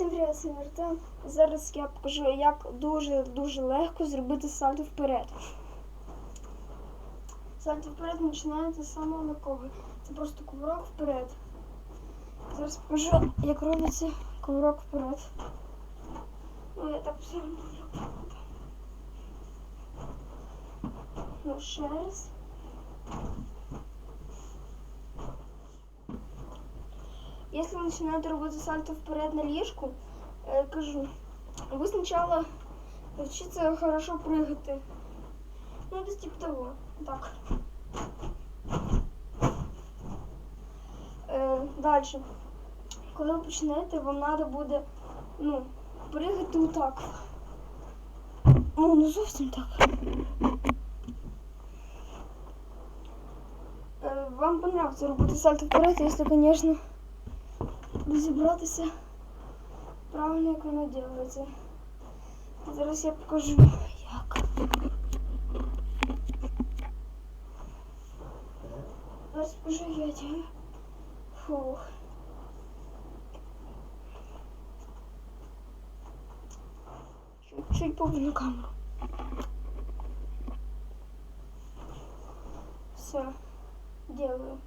Всім привіт, це Мартин. Зараз я покажу, як дуже-дуже легко зробити сальто вперед. Сальто вперед починається з самого легкого. Це просто кувырок вперед. Зараз покажу, як робиться кувырок вперед. Ну, я так все роблю. Ну, ще раз. Если вы начинаете робити сальто вперед на ліжку, е, кажу, ви спочатку вчиться хорошо пригати. Ну, десь типу того. Так. Е, далі. Коли ви почнете, вам треба буде ну, пригати отак. Ну, не зовсім так. Е, вам понравиться робити сальто вперед, якщо, звісно, розібратися правильно, як воно робиться. Зараз я покажу, як. Зараз покажу, я делаю. Фух. Чуть-чуть поверну камеру. Все, делаю.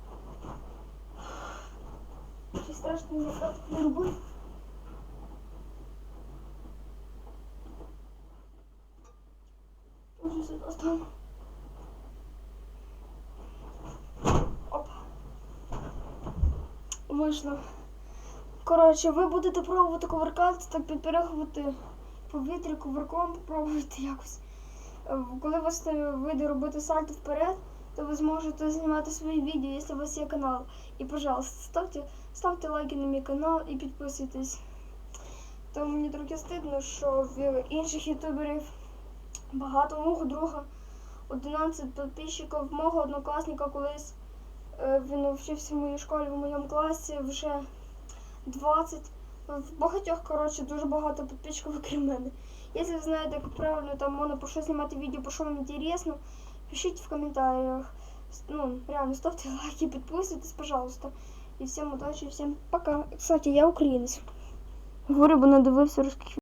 Страшно не? Уже сюди стану. Оп. Вийшло. Коротше, ви будете пробувати кувыркатися, так підперегувати повітря кувырком, попробуйте якось. Е, Коли вас вийде робити сальто вперед, то ви зможете знімати свої відео, якщо у вас є канал. І, пожалуйста, ставте, ставте лайки на мій канал і підписуйтесь. То мені трохи стидно, що в інших ютуберів багато мого друга, 11 підписчиків, мого однокласника колись е, він вчився в моїй школі, в моєму класі вже 20. В багатьох, коротше, дуже багато підписчиків, окрім мене. Якщо ви знаєте, як правильно там можна про що знімати відео, про що вам інтересно, пишіть в комментариях. Ну, реально, ставьте лайки, подписывайтесь, пожалуйста. И всем удачи, всем пока. Кстати, я украинец. Говорю, бо надивився русських